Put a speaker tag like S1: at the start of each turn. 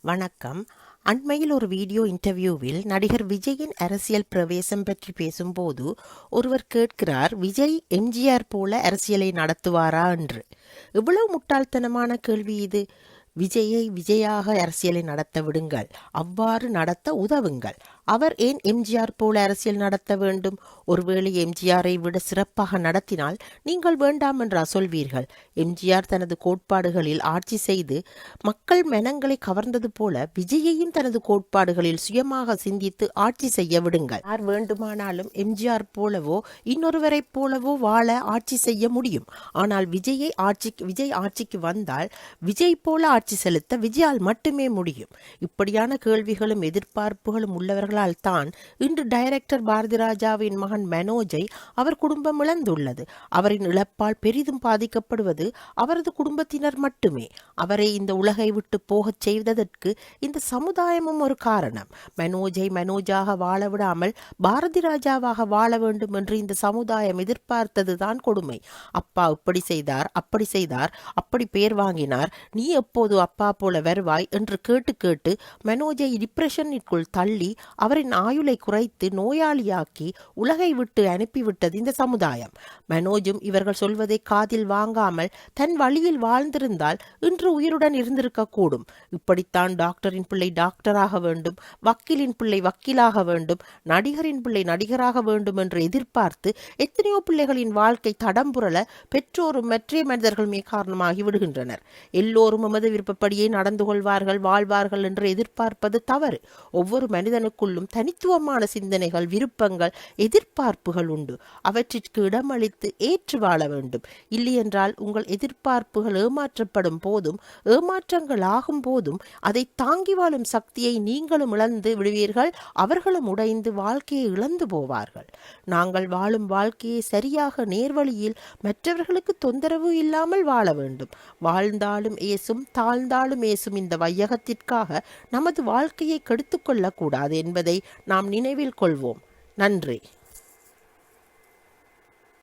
S1: வணக்கம். அண்மையில் ஒரு வீடியோ இன்டர்வியூவில் நடிகர் விஜயின் அரசியல் பிரவேசம் பற்றி பேசும்போது ஒருவர் கேட்கிறார் விஜய் எம்ஜிஆர் போல அரசியலை நடத்துவாரா? என்று. இவ்வளவு முட்டாள்தனமான கேள்வி இது. விஜயை விஜயாக அரசியலை நடத்த விடுங்கள். அவ்வாறு நடத்த உதவுங்கள். அவர் ஏன் எம்ஜிஆர் போல அரசியல் நடத்த வேண்டும்? ஒருவேளை எம்ஜிஆரை விட சிறப்பாக நடத்தினால் நீங்கள் வேண்டாம் என்றா சொல்வீர்கள். எம்ஜிஆர் தனது கோட்பாடுகளில் ஆட்சி செய்து மக்கள் மனங்களை கவர்ந்தது போல விஜயையும் தனது கோட்பாடுகளில் சுயமாக சிந்தித்து ஆட்சி செய்ய விடுங்கள். யார் வேண்டுமானாலும் எம்ஜிஆர் போலவோ இன்னொருவரைப் போலவோ வாழ ஆட்சி செய்ய முடியும். ஆனால் விஜயை ஆட்சிக்கு விஜய் ஆட்சிக்கு வந்தால் விஜய் போல ஆட்சி செலுத்த விஜயால் மட்டுமே முடியும். இப்படியான கேள்விகளும் எதிர்பார்ப்புகளும் உள்ளவர்களால் தான் இன்று டைரக்டர் பாரதி ராஜாவின் மகன் மனோஜை அவர் குடும்பம் இழந்துள்ளது. அவரின் இழப்பால் பெரிதும் பாதிக்கப்படுவது அவரது குடும்பத்தினர் மட்டுமே. அவரை இந்த உலகை விட்டு போகச் செய்ததற்கு இந்த சமுதாயமும் ஒரு காரணம். மனோஜை மனோஜாக வாழ விடாமல் பாரதி ராஜாவாக வாழ வேண்டும் என்று இந்த சமுதாயம் எதிர்பார்த்ததுதான் கொடுமை. அப்பா இப்படி செய்தார் அப்படி செய்தார் அப்படி பேர் வாங்கினார். நீ எப்போது அப்பா போல வருவாய் என்று கேட்டு கேட்டு மனோஜை டிப்ரெஷனிற்குள் தள்ளி அவரின் ஆயுளை குறைத்து நோயாளியாக்கி உலகை விட்டு அனுப்பிவிட்டது இந்த சமுதாயம். மனோஜும் இவர்கள் சொல்வதை காதில் வாங்காமல் தன் வழியில் வாழ்ந்திருந்தால் இன்று உயிருடன் இருந்திருக்க கூடும் இப்படித்தான் டாக்டரின் பிள்ளை டாக்டராக வேண்டும் வக்கீலின் பிள்ளை வக்கீலாக வேண்டும் நடிகரின் பிள்ளை நடிகராக வேண்டும் என்று எதிர்பார்த்து எத்தனையோ பிள்ளைகளின் வாழ்க்கை தடம்புரள பெற்றோரும் மற்ற மனிதர்களுமே காரணமாகி விடுகின்றனர். எல்லோரும் எமது விருப்பப்படியே நடந்து கொள்வார்கள் வாழ்வார்கள் என்று எதிர்பார்ப்பது தவறு. ஒவ்வொரு மனிதனுக்குள்ளும் தனித்துவமான சிந்தனைகள் விருப்பங்கள் எதிர்பார்ப்புகள் உண்டு. அவற்றிற்கு இடமளித்து ஏற்று வாழ வேண்டும். இல்லையென்றால் உங்கள் எதிர்பார்ப்புகள் ஏமாற்றப்படும் போதும் ஏமாற்றங்கள் ஆகும் போதும் அதை தாங்கி வாழும் சக்தியை நீங்களும் இழந்து விடுவீர்கள். அவர்களும் உடைந்து வாழ்க்கையை இழந்து போவார்கள். நாங்கள் வாழும் வாழ்க்கையை சரியாக நேர்வழியில் மற்றவர்களுக்கு தொந்தரவு இல்லாமல் வாழ வேண்டும். வாழ்ந்தாலும் ஏசும் தாழ்ந்தாலும் ஏசும் இந்த வையகத்திற்காக நமது வாழ்க்கையை கெடுத்துக்கொள்ளக்கூடாது என்பதை நாம் நினைவில் கொள்வோம். நன்றி.